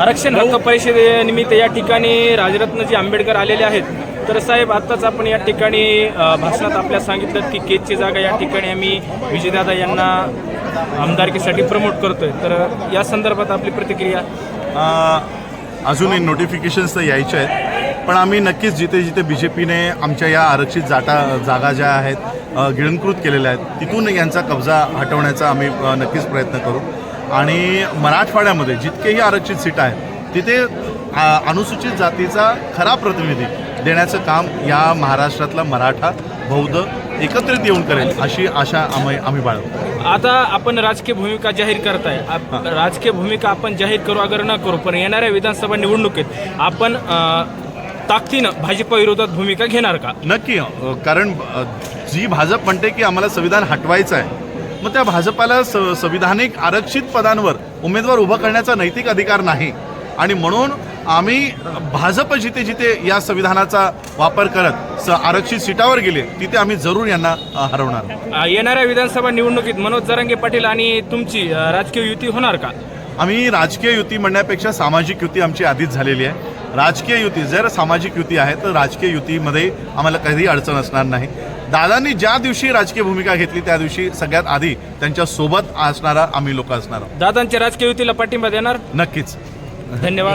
आरक्षण हक्क परिषदेनिमित्त या ठिकाणी राजरत्नजी आंबेडकर आलेले आहेत तर साहेब आत्ताच आपण या ठिकाणी भाषणात आपल्या सांगितलं की केजची जागा या ठिकाणी आम्ही विजयदादा यांना आमदारकीसाठी प्रमोट करतोय. तर या संदर्भात आपली प्रतिक्रिया? अजूनही नोटिफिकेशन्स तर यायचे आहेत पण आम्ही नक्कीच जिथे जिथे बी जे पीने आमच्या या आरक्षित जाटा जागा ज्या आहेत गिळंकृत केलेल्या आहेत तिथून यांचा कब्जा हटवण्याचा आम्ही नक्कीच प्रयत्न करू. आणि मराठवाड्यामध्ये जितकेही आरक्षित सीट आहेत तिथे अनुसूचित जातीचा खरा प्रतिनिधी देण्याचं काम या महाराष्ट्रातला मराठा बौद्ध एकत्रित येऊन करेल अशी आशा आम्ही आम्ही बाळगतो. आता आपण राजकीय भूमिका जाहीर करताय. राजकीय भूमिका आपण जाहीर करू अगर न करू पण येणाऱ्या विधानसभा निवडणुकीत आपण ताकदीनं भाजप विरोधात भूमिका घेणार का? नक्की कारण जी भाजप म्हणते की आम्हाला संविधान हटवायचं आहे मग त्या भाजपाला स संविधानिक आरक्षित पदांवर उमेदवार उभं करण्याचा नैतिक अधिकार नाही. आणि म्हणून आम्ही भाजप जिथे जिथे या संविधानाचा वापर करत स आरक्षित सीटावर गेले तिथे आम्ही जरूर यांना हरवणार. येणाऱ्या विधानसभा निवडणुकीत मनोज जरांगे पाटील आणि तुमची राजकीय युती होणार का? आम्ही राजकीय युती म्हणण्यापेक्षा सामाजिक युती आमची आधीच झालेली आहे. राजकीय युती जर सामाजिक युती आहे तर राजकीय युतीमध्ये आम्हाला कधीही अडचण असणार नाही. दादांनी ज्या दिवशी राजकीय भूमिका घेतली त्या दिवशी सगळ्यात आधी त्यांच्यासोबत असणारा आम्ही लोक असणार दादांच्या राजकीय युतीला पाठिंबा देणार? नक्कीच. धन्यवाद.